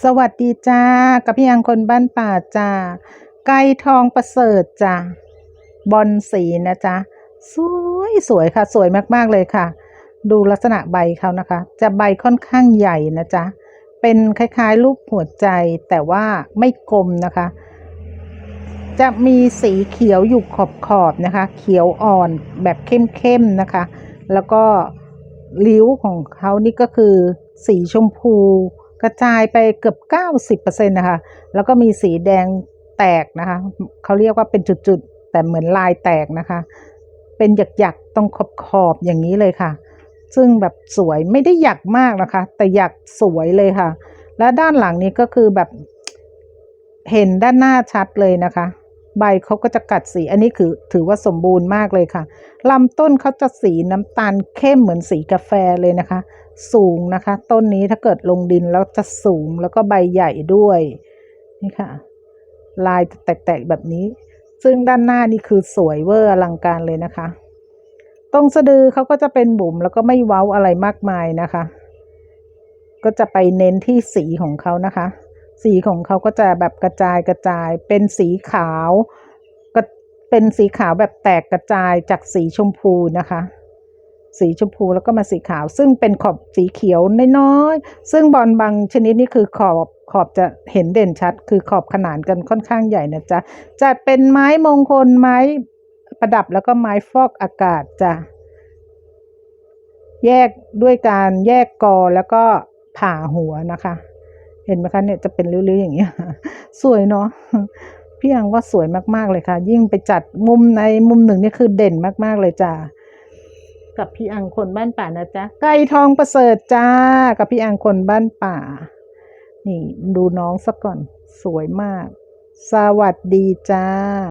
สวัสดีจ้ากับพี่ยังคนบ้านป่าจ้าไก่ทองประเสริฐจ้าบอลสีนะจ๊ะสวยสวยค่ะ สวยมากๆเลยค่ะ ดูลักษณะใบเขานะคะ จะใบค่อนข้างใหญ่นะจ๊ะเป็นคล้ายๆรูปหัวใจแต่ว่าไม่กลมนะคะ จะมีสีเขียวอยู่ขอบๆนะคะ เขียวอ่อนแบบเข้มๆนะคะ แล้วก็ริ้วของเขานี่ก็คือสีชมพู กระจายไปเกือบ 90%นะคะ แล้วก็มีสีแดงแตกนะคะเขาเรียกว่าเป็นจุดๆ แต่เหมือนลายแตกนะคะ เป็นหยักๆตรงขอบๆ อย่างนี้เลยค่ะ ซึ่งแบบสวยไม่ได้หยักมากนะคะ แต่หยักสวยเลยค่ะ และด้านหลังนี้ก็คือแบบเห็นด้านหน้าชัดเลยนะคะ ใบเขาก็จะกัดสี อันนี้คือถือว่าสมบูรณ์มากเลยค่ะลำต้นเขาจะสีน้ำตาลเข้มเหมือนสีกาแฟเลยนะคะ สูงนะคะ ต้นนี้ถ้าเกิดลงดินแล้วจะสูงแล้วก็ใบใหญ่ด้วยนี่ค่ะ ลายแตกๆแบบนี้ ซึ่งด้านหน้านี่คือสวยเวอร์อลังการเลยนะคะ ตรงสะดือเขาก็จะเป็นบุ๋มแล้วก็ไม่เว้าอะไรมากมายนะคะ ก็จะไปเน้นที่สีของเขานะคะ สีของเขาก็จะแบบกระจายกระจาย เป็นสีขาวก็เป็นสีขาวแบบแตกกระจายจากสีชมพูนะคะ สีชมพูแล้วก็มาสีขาว ซึ่งเป็นขอบสีเขียวน้อยๆซึ่งบอลบางชนิดนี่คือขอบขอบจะเห็นเด่นชัด คือขอบขนานกันค่อนข้างใหญ่นะจ๊ะจะเป็นไม้มงคลไม้ประดับแล้วก็ไม้ฟอกอากาศจ้ะแยกด้วยการแยกกอแล้วก็ผ่าหัวนะคะ เห็นไหมคะเนี่ยจะเป็นริ้วๆอย่างเงี้ยสวยเนาะพี่อังว่าสวยมากๆเลยค่ะ ยิ่งไปจัดมุมในมุมหนึ่งนี่คือเด่นมากๆเลยจ้ากับพี่อังคนบ้านป่านะจ๊ะไก่ทองประเสริฐจ้า กับพี่อังคนบ้านป่า นี่ดูน้องสักก่อน สวยมาก สวัสดีจ้า